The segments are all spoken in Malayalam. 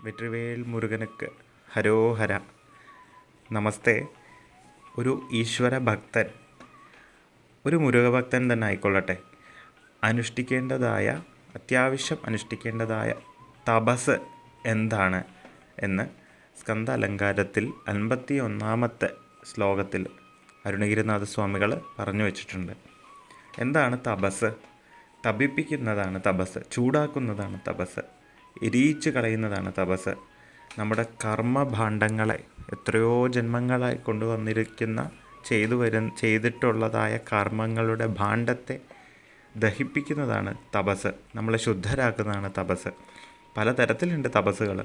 വെற்றிവേൽ മുരുകനുക്ക് ഹരോഹര നമസ്തേ. ഒരു ഈശ്വര ഭക്തൻ ഒരു മുരുകഭക്തൻ തന്നെ ആയിക്കൊള്ളട്ടെ. അനുഷ്ഠിക്കേണ്ടതായ അത്യാവശ്യം അനുഷ്ഠിക്കേണ്ടതായ തപസ് എന്താണ് എന്ന് സ്കന്ദ അലങ്കാരത്തിൽ അൻപത്തി ഒന്നാമത്തെ ശ്ലോകത്തിൽ അരുണഗിരിനാഥ സ്വാമികൾ പറഞ്ഞു വച്ചിട്ടുണ്ട്. എന്താണ് തപസ്? തപിപ്പിക്കുന്നതാണ് തപസ് ചൂടാക്കുന്നതാണ് തപസ്. എരിയിച്ച് കളയുന്നതാണ് തപസ്. നമ്മുടെ കർമ്മഭാണ്ഡങ്ങളെ എത്രയോ ജന്മങ്ങളായി കൊണ്ടുവന്നിരിക്കുന്ന ചെയ്തു വരു ചെയ്തിട്ടുള്ളതായ കർമ്മങ്ങളുടെ ഭാണ്ഡത്തെ ദഹിപ്പിക്കുന്നതാണ് തപസ്. നമ്മളെ ശുദ്ധരാക്കുന്നതാണ് തപസ്. പലതരത്തിലുണ്ട് തപസ്സുകൾ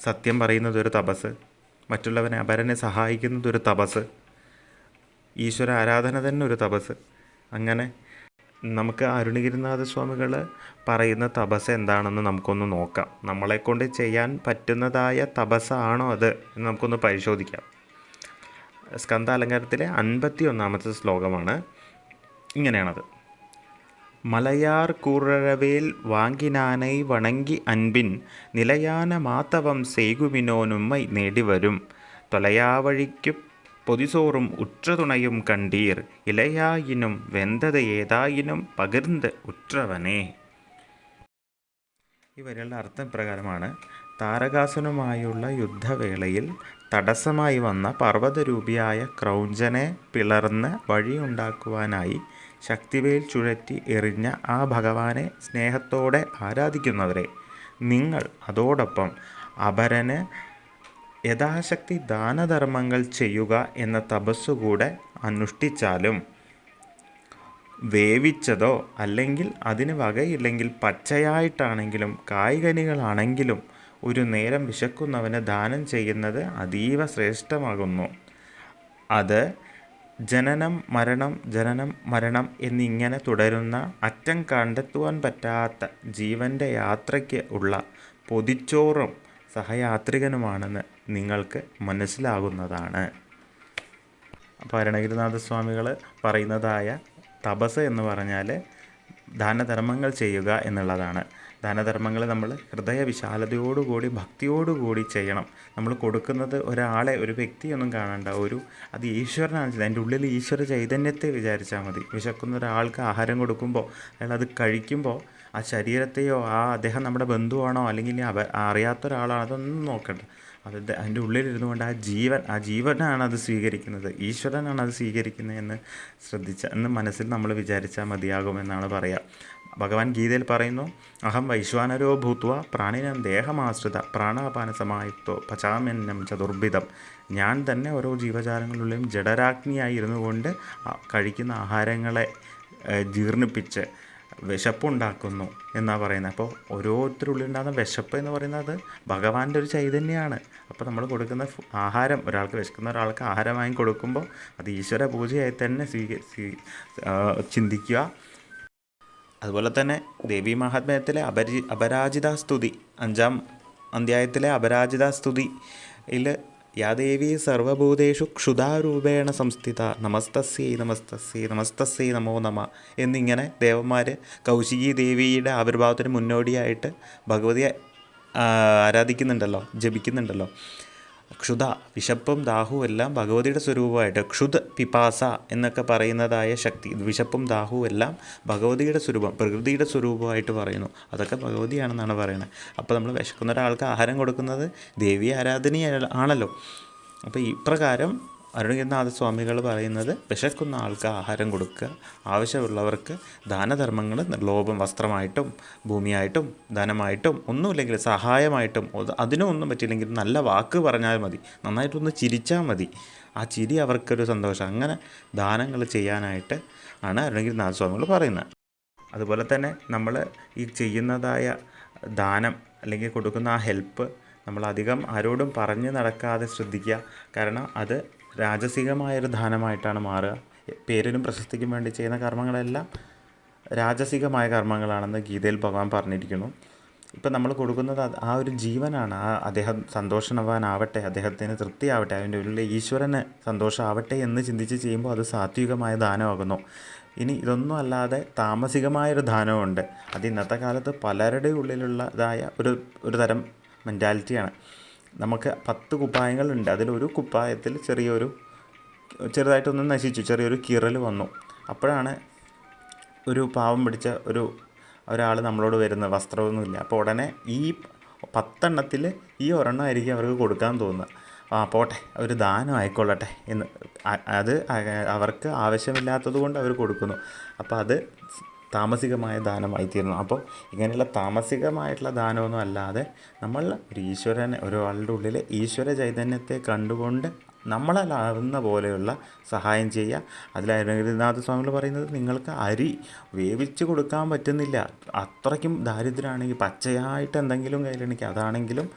സത്യം പറയുന്നതൊരു തപസ്. മറ്റുള്ളവനെ അപരനെ സഹായിക്കുന്നതൊരു തപസ്. ഈശ്വര ആരാധന തന്നെ ഒരു തപസ്. അങ്ങനെ നമുക്ക് അരുണഗിരിനാഥ സ്വാമികൾ പറയുന്ന തപസ് എന്താണെന്ന് നമുക്കൊന്ന് നോക്കാം. നമ്മളെക്കൊണ്ട് ചെയ്യാൻ പറ്റുന്നതായ തപസ്സാണോ അത് എന്ന് നമുക്കൊന്ന് പരിശോധിക്കാം. സ്കന്ദ അലങ്കാരത്തിലെ അൻപത്തി ഒന്നാമത്തെ ശ്ലോകമാണ് ഇങ്ങനെയാണത്. മലയാർ കൂറഴവേൽ വാങ്ങിനാനൈ വണങ്ങി അൻപിൻ നിലയാന മാത്തവം ചെയ്കുവിനോനുമ്മൈ നേടിവരും. തൊലയാവഴിക്കു பொதிசோறும் உற்ற കണ്ടീർ. கண்டீர் இலையாயினும் வெந்தது ഏതായിനും പകർന്ന് ഉറ്റവനെ. ഇവരുടെ അർത്ഥപ്രകാരമാണ് താരകാസനുമായുള്ള യുദ്ധവേളയിൽ തടസ്സമായി വന്ന പർവതരൂപിയായ ക്രൗഞ്ചനെ പിളർന്ന് വഴിയുണ്ടാക്കുവാനായി ശക്തിവേൽ ചുഴറ്റി എറിഞ്ഞ ആ ഭഗവാനെ സ്നേഹത്തോടെ ആരാധിക്കുന്നവരെ നിങ്ങൾ അതോടൊപ്പം അപരന് യഥാശക്തി ദാനധർമ്മങ്ങൾ ചെയ്യുക എന്ന തപസ്സുകൂടെ അനുഷ്ഠിച്ചാലും വേവിച്ചതോ അല്ലെങ്കിൽ അതിന് വകയില്ലെങ്കിൽ പച്ചയായിട്ടാണെങ്കിലും കായ്കനികളാണെങ്കിലും ഒരു നേരം വിശക്കുന്നവന് ദാനം ചെയ്യുന്നത് അതീവ ശ്രേഷ്ഠമാകുന്നു. അത് ജനനം മരണം ജനനം മരണം എന്നിങ്ങനെ തുടരുന്ന അറ്റം കണ്ടെത്തുവാൻ പറ്റാത്ത ജീവന്റെ യാത്രയ്ക്ക് ഉള്ള പൊതിച്ചോറും സഹയാത്രികനുമാണെന്ന് നിങ്ങൾക്ക് മനസ്സിലാകുന്നതാണ്. അപ്പോൾ അരുണഗിരിനാഥ സ്വാമികൾ പറയുന്നതായ തപസ് എന്ന് പറഞ്ഞാൽ ദാനധർമ്മങ്ങൾ ചെയ്യുക എന്നുള്ളതാണ്. ദാനധർമ്മങ്ങൾ നമ്മൾ ഹൃദയ വിശാലതയോടുകൂടി ഭക്തിയോടുകൂടി ചെയ്യണം. നമ്മൾ കൊടുക്കുന്നത് ഒരാളെ ഒരു വ്യക്തിയൊന്നും കാണണ്ട. ഒരു അത് ഈശ്വരനാണ് അതിന്റെ ഉള്ളിൽ ഈശ്വര ചൈതന്യത്തെ വിചാരിച്ചാൽ മതി. വിശക്കുന്ന ഒരാൾക്ക് ആഹാരം കൊടുക്കുമ്പോൾ അയാൾ അത് കഴിക്കുമ്പോൾ ആ ശരീരത്തെയോ ആ അദ്ദേഹം നമ്മുടെ ബന്ധുവാണോ അല്ലെങ്കിൽ അവ അറിയാത്ത ഒരാളാണോ അതൊന്നും നോക്കണ്ട. അത് അതിന്റെ ഉള്ളിലിരുന്നു കൊണ്ട് ആ ജീവൻ ആ ജീവനാണ് അത് സ്വീകരിക്കുന്നത്. ഈശ്വരനാണ് അത് സ്വീകരിക്കുന്നത് എന്ന് ശ്രദ്ധിച്ച എന്ന് മനസ്സിൽ നമ്മൾ വിചാരിച്ചാൽ മതിയാകുമെന്നാണ് പറയുക ഭഗവാൻ ഗീതയിൽ പറയുന്നു അഹം വൈശ്വാനരോ ഭൂത്വ പ്രാണിനം ദേഹമാശ്രിത പ്രാണാപാന സമായുക്തോ പചാമ്യന്നം ചതുർഭിതം ഞാൻ തന്നെ ഓരോ ജീവജാലങ്ങളിലും ജഡരാഗ്നിയായി ഇരുന്നു കൊണ്ട് കഴിക്കുന്ന ആഹാരങ്ങളെ ജീർണിപ്പിച്ച് വിശപ്പുണ്ടാക്കുന്നു എന്നാണ് പറയുന്നത്. അപ്പോൾ ഓരോരുത്തരുള്ളിൽ ഉണ്ടാകുന്ന വിശപ്പ് എന്ന് പറയുന്നത് ഭഗവാന്റെ ഒരു ചൈതന്യമാണ് അപ്പോൾ നമ്മൾ കൊടുക്കുന്ന ആഹാരം ഒരാൾക്ക് വിശക്കുന്ന ഒരാൾക്ക് ആഹാരം വാങ്ങി കൊടുക്കുമ്പോൾ അത് ഈശ്വര പൂജയായി തന്നെ സ്വീക ചിന്തിക്കുക. അതുപോലെ തന്നെ ദേവി മഹാത്മ്യത്തിലെ അപരി അപരാജിത സ്തുതി അഞ്ചാം അധ്യായത്തിലെ അപരാജിത സ്തുതിയിൽ യാദേവി സർവഭൂതേഷു ക്ഷുതാരൂപേണ സംസ്ഥിത നമസ്തസ്യൈ നമസ്തസ്യൈ നമസ്തസ്യൈ നമോ നമ എന്നിങ്ങനെ ദേവന്മാർ കൗശികി ദേവിയുടെ ആവിർഭാവത്തിന് മുന്നോടിയായിട്ട് ഭഗവതിയെ ആരാധിക്കുന്നുണ്ടല്ലോ ജപിക്കുന്നുണ്ടല്ലോ. ക്ഷുധ വിശപ്പും ദാഹു എല്ലാം ഭഗവതിയുടെ സ്വരൂപമായിട്ട് ക്ഷുത് പിപാസ എന്നൊക്കെ പറയുന്നതായ ശക്തി വിശപ്പും ദാഹു എല്ലാം ഭഗവതിയുടെ സ്വരൂപം പ്രകൃതിയുടെ സ്വരൂപമായിട്ട് പറയുന്നു. അതൊക്കെ ഭഗവതിയാണെന്നാണ് പറയുന്നത്. അപ്പോൾ നമ്മൾ വിശക്കുന്ന ഒരാൾക്ക് ആഹാരം കൊടുക്കുന്നത് ദേവി ആരാധനയാണല്ലോ അപ്പോൾ ഇപ്രകാരം അരുണഗിരിനാഥ സ്വാമികൾ പറയുന്നത് വിശക്കുന്ന ആൾക്ക് ആഹാരം കൊടുക്കുക ആവശ്യമുള്ളവർക്ക് ദാനധർമ്മങ്ങൾ ലോപം വസ്ത്രമായിട്ടും ഭൂമിയായിട്ടും ധനമായിട്ടും ഒന്നുമില്ലെങ്കിൽ സഹായമായിട്ടും അതിനും ഒന്നും പറ്റിയില്ലെങ്കിൽ നല്ല വാക്ക് പറഞ്ഞാൽ മതി നന്നായിട്ടൊന്ന് ചിരിച്ചാൽ മതി. ആ ചിരി അവർക്കൊരു സന്തോഷം. അങ്ങനെ ദാനങ്ങൾ ചെയ്യാനായിട്ട് ആണ് അരുണഗിരിനാഥ സ്വാമികൾ പറയുന്നത്. അതുപോലെ തന്നെ നമ്മൾ ഈ ചെയ്യുന്നതായ ദാനം അല്ലെങ്കിൽ കൊടുക്കുന്ന ആ ഹെൽപ്പ് നമ്മളധികം ആരോടും പറഞ്ഞു നടക്കാതെ ശ്രദ്ധിക്കുക. കാരണം അത് രാജസികമായൊരു ദാനമായിട്ടാണ് മാറുക. പേരിനും പ്രശസ്തിക്കും വേണ്ടി ചെയ്യുന്ന കർമ്മങ്ങളെല്ലാം രാജസികമായ കർമ്മങ്ങളാണെന്ന് ഗീതയിൽ ഭഗവാൻ പറഞ്ഞിരിക്കുന്നു. ഇപ്പം നമ്മൾ കൊടുക്കുന്നത് ആ ഒരു ജീവനാണ്. ആ അദ്ദേഹം സന്തോഷവാനാവട്ടെ അദ്ദേഹത്തിന് തൃപ്തിയാവട്ടെ അതിന്റെ ഉള്ളിൽ ഈശ്വരന് സന്തോഷമാവട്ടെ എന്ന് ചിന്തിച്ച് ചെയ്യുമ്പോൾ അത് സാത്വികമായ ദാനമാകുന്നു ഇനി ഇതൊന്നും അല്ലാതെ താമസികമായൊരു ദാനമുണ്ട് അത് ഇന്നത്തെ കാലത്ത് പലരുടെ ഉള്ളിലുള്ളതായ ഒരു ഒരു തരം മെന്റാലിറ്റിയാണ് നമുക്ക് പത്ത് കുപ്പായങ്ങളുണ്ട്. അതിലൊരു കുപ്പായത്തിൽ ചെറിയൊരു ചെറുതായിട്ടൊന്ന് നശിച്ചു. ചെറിയൊരു കീറൽ വന്നു. അപ്പോഴാണ് ഒരു പാവം പിടിച്ച ഒരു ഒരാൾ നമ്മളോട് വരുന്നത്. വസ്ത്രമൊന്നുമില്ല. അപ്പോൾ ഉടനെ ഈ പത്തെണ്ണത്തിൽ ഈ ഒരെണ്ണം ആയിരിക്കും അവർക്ക് കൊടുക്കാൻ തോന്നുക ആ പോട്ടെ. ഒരു ദാനം ആയിക്കൊള്ളട്ടെ എന്ന്. അത് അവർക്ക് ആവശ്യമില്ലാത്തത് കൊണ്ട് അവർ കൊടുക്കുന്നു. അപ്പോൾ അത് താമസികമായ ദാനമായി തീരുന്നു അപ്പോൾ ഇങ്ങനെയുള്ള താമസികമായിട്ടുള്ള ദാനമൊന്നും അല്ലാതെ നമ്മൾ ഒരു ഈശ്വരനെ ഒരാളുടെ ഉള്ളിൽ ഈശ്വര ചൈതന്യത്തെ കണ്ടുകൊണ്ട് നമ്മളാവുന്ന പോലെയുള്ള സഹായം ചെയ്യുക. അതിൽ അരുണഗിരിനാഥ സ്വാമികൾ പറയുന്നത് നിങ്ങൾക്ക് അരി വേവിച്ച് കൊടുക്കാൻ പറ്റുന്നില്ല. അത്രയ്ക്കും ദാരിദ്ര്യമാണെങ്കിൽ പച്ചയായിട്ട് എന്തെങ്കിലും കയ്യിലുണ്ടെങ്കിൽ അതാണെങ്കിലും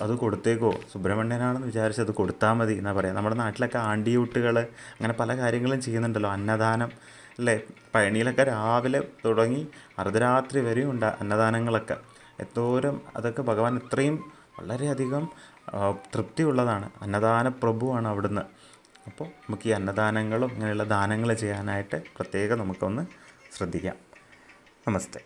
അത് കൊടുത്തേക്കോ. സുബ്രഹ്മണ്യനാണെന്ന് വിചാരിച്ച് അത് കൊടുത്താൽ മതി എന്നാ പറയുക നമ്മുടെ നാട്ടിലൊക്കെ ആണ്ടിയൂട്ടുകൾ അങ്ങനെ പല കാര്യങ്ങളും ചെയ്യുന്നുണ്ടല്ലോ. അന്നദാനം. അല്ലേ? പഴനിയിലൊക്കെ രാവിലെ തുടങ്ങി അർദ്ധരാത്രി വരെയും ഉണ്ട് അന്നദാനങ്ങളൊക്കെ. എന്തോരം അതൊക്കെ ഭഗവാൻ ഇത്രയും വളരെയധികം തൃപ്തിയുള്ളതാണ്. അന്നദാന പ്രഭുവാണ് അവിടുന്ന്. അപ്പോൾ നമുക്ക് ഈ അന്നദാനങ്ങളും ഇങ്ങനെയുള്ള ദാനങ്ങൾ ചെയ്യാനായിട്ട് പ്രത്യേകം നമുക്കൊന്ന് ശ്രദ്ധിക്കാം. നമസ്തേ.